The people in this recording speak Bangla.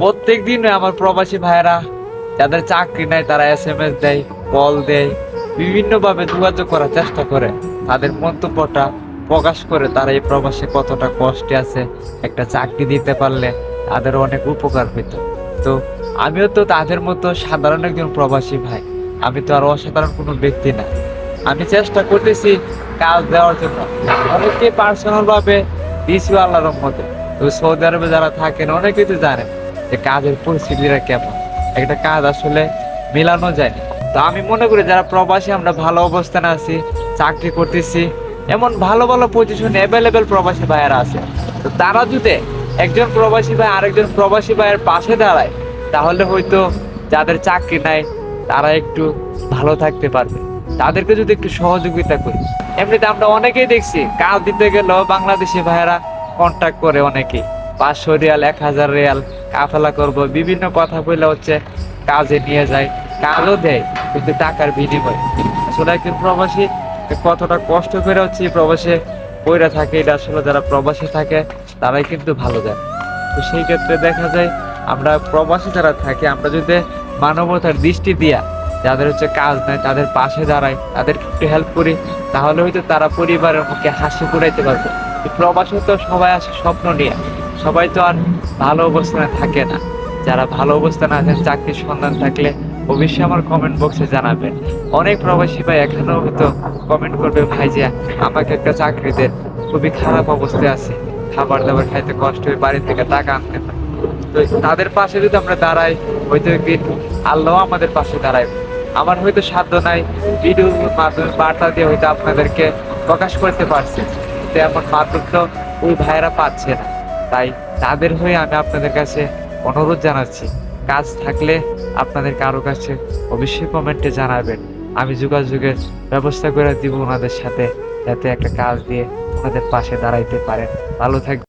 প্রত্যেক দিন আমার প্রবাসী ভাইয়েরা যাদের চাকরি নাই, তারা এস এম এস দেয় কল দেয়, বিভিন্নভাবে যোগাযোগ করার চেষ্টা করে। তাদের মন্তব্যটা প্রকাশ করে তারা এই প্রবাসে কতটা কষ্টে আছে, একটা চাকরি দিতে পারলে তাদের অনেক উপকার পেত তো আমিও তো তাদের মতো সাধারণ একজন প্রবাসী ভাই। আমি তো আর অসাধারণ কোনো ব্যক্তি না। আমি চেষ্টা করতেছি কাজ দেওয়ার জন্য। অনেকে পার্সোনাল ভাবে দিয়েছি আল্লাহর রহমতে। তো সৌদি আরবে যারা থাকেন, অনেকেই তো জানেন যে কাজের পরিস্থিতিটা কেমন? একটা কাজ আসলে মেলানো যায় না। তো আমি মনে করি যারা প্রবাসী, আমরা ভালো অবস্থানে আছি, চাকরি করতেছি, এমন ভালো ভালো পজিশন অ্যাভেলেবেল প্রবাসী ভাইয়েরা আছে। তো তারা যদি একজন প্রবাসী ভাই আরেকজন প্রবাসী ভাইয়ের পাশে দাঁড়ায়, তাহলে হয়তো যাদের চাকরি নাই, তারা একটু ভালো থাকতে পারবে। তাদেরকে যদি একটু সহযোগিতা করি। এমনিতে আমরা অনেকেই দেখছি কাজ দিতে গেলেও বাংলাদেশি ভাইয়েরা কন্ট্যাক্ট করে অনেকেই। পাঁচশো রিয়াল, এক হাজার রিয়াল কাফেলা করব, বিভিন্ন কথা বলে হচ্ছে কাজে নিয়ে যায়, কাজও দেয়, কিন্তু টাকার বিনিময়। আসলে একজন প্রবাসী কতটা কষ্ট করে হচ্ছে প্রবাসে বইরা থাকে, এটা আসলে যারা প্রবাসী থাকে, তারাই কিন্তু ভালো যায় তো সেই ক্ষেত্রে দেখা যায়, আমরা প্রবাসী যারা থাকি, আমরা যদি মানবতার দৃষ্টি দিয়া যাদের হচ্ছে কাজ নাই, তাদের পাশে দাঁড়াই, তাদেরকে একটু হেল্প করি, তাহলে হয়তো তারা পরিবারের মুখে হাসি ফুটাইতে পারবে। প্রবাসে তো সবাই আসে স্বপ্ন নিয়ে, সবাই তো আর ভালো অবস্থানে থাকে না। যারা ভালো অবস্থানে আছেন, চাকরির সন্ধান থাকলে অবশ্যই আমার কমেন্ট বক্সে জানাবেন। অনেক প্রবাসী ভাই এখানেও হয়তো কমেন্ট করবে, ভাই যে আমাকে একটা চাকরি দেন খুবই খারাপ অবস্থায় আছে। খাবার দাবার খাইতে কষ্ট হয়ে বাড়ি থেকে টাকা আনতে হয়। তো তাদের পাশে যদি আমরা দাঁড়াই, হয়তো একদিন আল্লাহ আমাদের পাশে দাঁড়ায় আমার হয়তো সাধ্য নাই ভিডিওর মাধ্যমে বার্তা দিয়ে হয়তো আপনাদেরকে প্রকাশ করতে পারছি। কিন্তু এমন মাধ্যম তো ওই ভাইয়েরা পাচ্ছে না। তাই তাদের হয়ে আমি আপনাদের কাছে অনুরোধ জানাচ্ছি, কাজ থাকলে আপনাদের কারও কাছে অবশ্যই কমেন্টে জানাবেন। আমি যোগাযোগের ব্যবস্থা করে দিব ওনাদের সাথে, যাতে একটা কাজ দিয়ে ওনাদের পাশে দাঁড়াইতে পারেন। ভালো থাকবেন।